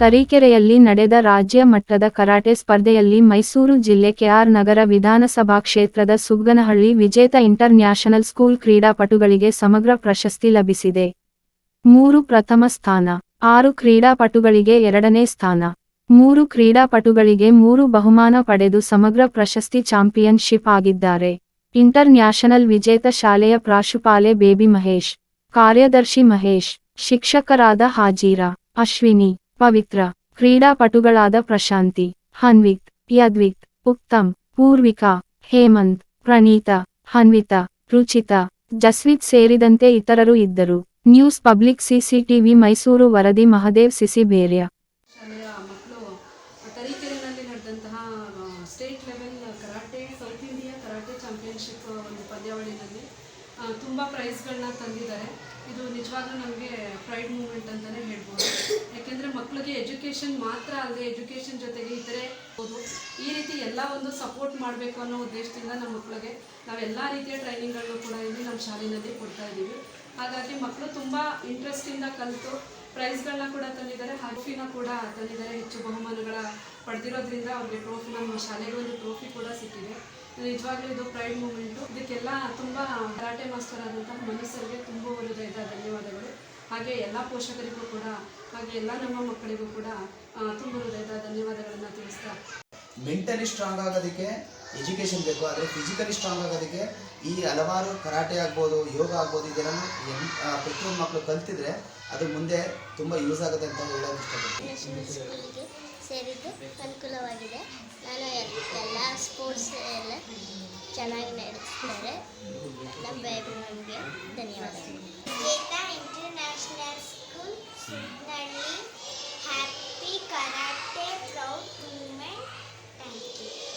ತರೀಕೆರೆಯಲ್ಲಿ ನಡೆದ ರಾಜ್ಯ ಮಟ್ಟದ ಕರಾಟೆ ಸ್ಪರ್ಧೆಯಲ್ಲಿ ಮೈಸೂರು ಜಿಲ್ಲೆ ಕೆಆರ್ ನಗರ ವಿಧಾನಸಭಾ ಕ್ಷೇತ್ರದ ಸುಗ್ಗನಹಳ್ಳಿ ವಿಜೇತ ಇಂಟರ್ ನ್ಯಾಷನಲ್ ಸ್ಕೂಲ್ ಕ್ರೀಡಾಪಟುಗಳಿಗೆ ಸಮಗ್ರ ಪ್ರಶಸ್ತಿ ಲಭಿಸಿದೆ. ಮೂರು ಪ್ರಥಮ ಸ್ಥಾನ, ಆರು ಕ್ರೀಡಾಪಟುಗಳಿಗೆ ಎರಡನೇ ಸ್ಥಾನ, ಮೂರು ಕ್ರೀಡಾಪಟುಗಳಿಗೆ ಮೂರು ಬಹುಮಾನ ಪಡೆದು ಸಮಗ್ರ ಪ್ರಶಸ್ತಿ ಚಾಂಪಿಯನ್ಶಿಪ್ ಆಗಿದ್ದಾರೆ. ಇಂಟರ್ ನ್ಯಾಷನಲ್ ವಿಜೇತ ಶಾಲೆಯ ಪ್ರಾಶುಪಾಲೆ ಬೇಬಿ ಮಹೇಶ್, ಕಾರ್ಯದರ್ಶಿ ಮಹೇಶ್, ಶಿಕ್ಷಕರಾದ ಹಾಜೀರಾ, ಅಶ್ವಿನಿ ಪವಿತ್ರ, ಕ್ರೀಡಾಪಟುಗಳಾದ ಪ್ರಶಾಂತಿ, ಹನ್ವಿತ್, ಯದ್ವಿತ್, ಉತ್ತಮ್, ಪೂರ್ವಿಕಾ, ಹೇಮಂತ್, ಪ್ರಣೀತಾ, ಹನ್ವಿತಾ, ರುಚಿತಾ, ಜಸ್ವಿತ್ ಸೇರಿದಂತೆ ಇತರರು ಇದ್ದರು. ನ್ಯೂಸ್ ಪಬ್ಲಿಕ್ ಸಿಸಿಟಿವಿ ಮೈಸೂರು ವರದಿ, ಮಹದೇವ್ ಸಿಸಿ ಬೇರ್ಯ. ಶಾಲೆಯ ತರೀಕೆರೆನಲ್ಲಿ ನಡೆದಂತಹ state level karate, South India karate championship ಒಂದು ಪಂದ್ಯಾವಳಿನಲ್ಲಿ ತುಂಬ ಪ್ರೈಸ್ಗಳನ್ನ ತಂದಿದ್ದಾರೆ. ಇದು ನಿಜವಾಗ್ಲೂ ನಮಗೆ ಪ್ರೈಡ್ ಮೂಮೆಂಟ್ ಅಂತಲೇ ಹೇಳ್ಬೋದು. ಎಜುಕೇಷನ್ ಮಾತ್ರ ಅಲ್ಲದೆ ಎಜುಕೇಷನ್ ಜೊತೆಗೆ ಇತರೆ ಈ ರೀತಿ ಎಲ್ಲ ಒಂದು ಸಪೋರ್ಟ್ ಮಾಡಬೇಕು ಅನ್ನೋ ಉದ್ದೇಶದಿಂದ ನಮ್ಮ ಮಕ್ಕಳಿಗೆ ನಾವೆಲ್ಲ ರೀತಿಯ ಟ್ರೈನಿಂಗ್ಗಳನ್ನು ಕೂಡ ಇಲ್ಲಿ ನಮ್ಮ ಶಾಲೆಯಲ್ಲಿ ಕೊಡ್ತಾ ಇದ್ದೀವಿ. ಹಾಗಾಗಿ ಮಕ್ಕಳು ತುಂಬ ಇಂಟ್ರೆಸ್ಟಿಂದ ಕಲಿತು ಪ್ರೈಸ್ಗಳನ್ನ ಕೂಡ ತಂದಿದ್ದಾರೆ ಟ್ರೋಫಿನ ಕೂಡ ತಂದಿದ್ದಾರೆ. ಹೆಚ್ಚು ಬಹುಮಾನಗಳ ಪಡೆದಿರೋದ್ರಿಂದ ಅವ್ರಿಗೆ ಟ್ರೋಫಿ ನಮ್ಮ ಶಾಲೆಗೆ ಒಂದು ಟ್ರೋಫಿ ಕೂಡ ಸಿಕ್ಕಿದೆ. ನಿಜವಾಗ್ಲೂ ಇದು ಪ್ರೈಡ್ ಮೂಮೆಂಟು ಇದಕ್ಕೆಲ್ಲ ತುಂಬ ಕರಾಟೆ ಮಾಸ್ಟರ್ ಆದಂತಹ ಮನಸ್ಸರಿಗೆ ತುಂಬ ಹೃದಯದ ಧನ್ಯವಾದಗಳು. ಹಾಗೆ ಎಲ್ಲ ಪೋಷಕರಿಗೂ ಕೂಡ ಹಾಗೆ ಎಲ್ಲ ನಮ್ಮ ಮಕ್ಕಳಿಗೂ ಕೂಡ ತುಂಬ ಹೃದಯದ ಧನ್ಯವಾದಗಳನ್ನು ತಿಳಿಸ್ತಾ. ಮೆಂಟಲಿ ಸ್ಟ್ರಾಂಗ್ ಆಗೋದಕ್ಕೆ ಎಜುಕೇಶನ್ ಬೇಕು ಆದರೆ ಫಿಸಿಕಲಿ ಸ್ಟ್ರಾಂಗ್ ಆಗೋದಕ್ಕೆ ಈ ಹಲವಾರು ಕರಾಟೆ ಆಗ್ಬೋದು ಯೋಗ ಆಗ್ಬೋದು ಇದೆಲ್ಲ ಎನ್ ಪ್ರತಿಯೊಂದು ಮಕ್ಕಳು ಕಲ್ತಿದ್ರೆ ಅದು ಮುಂದೆ ತುಂಬ ಯೂಸ್ ಆಗುತ್ತೆ ಅಂತ ಹೇಳೋದು ಇಷ್ಟಪಡ್ತೀನಿ. ಸೇರಿದ್ದು ಅನುಕೂಲವಾಗಿದೆ. ನಾನು ಎಲ್ಲ ಸ್ಪೋರ್ಟ್ಸ್ ಎಲ್ಲ ಚೆನ್ನಾಗಿ ನಡೆಸ್ತಾರೆ ನಮ್ಮ ನನಗೆ ಧನ್ಯವಾದಗಳು. a proud moment. Thank you.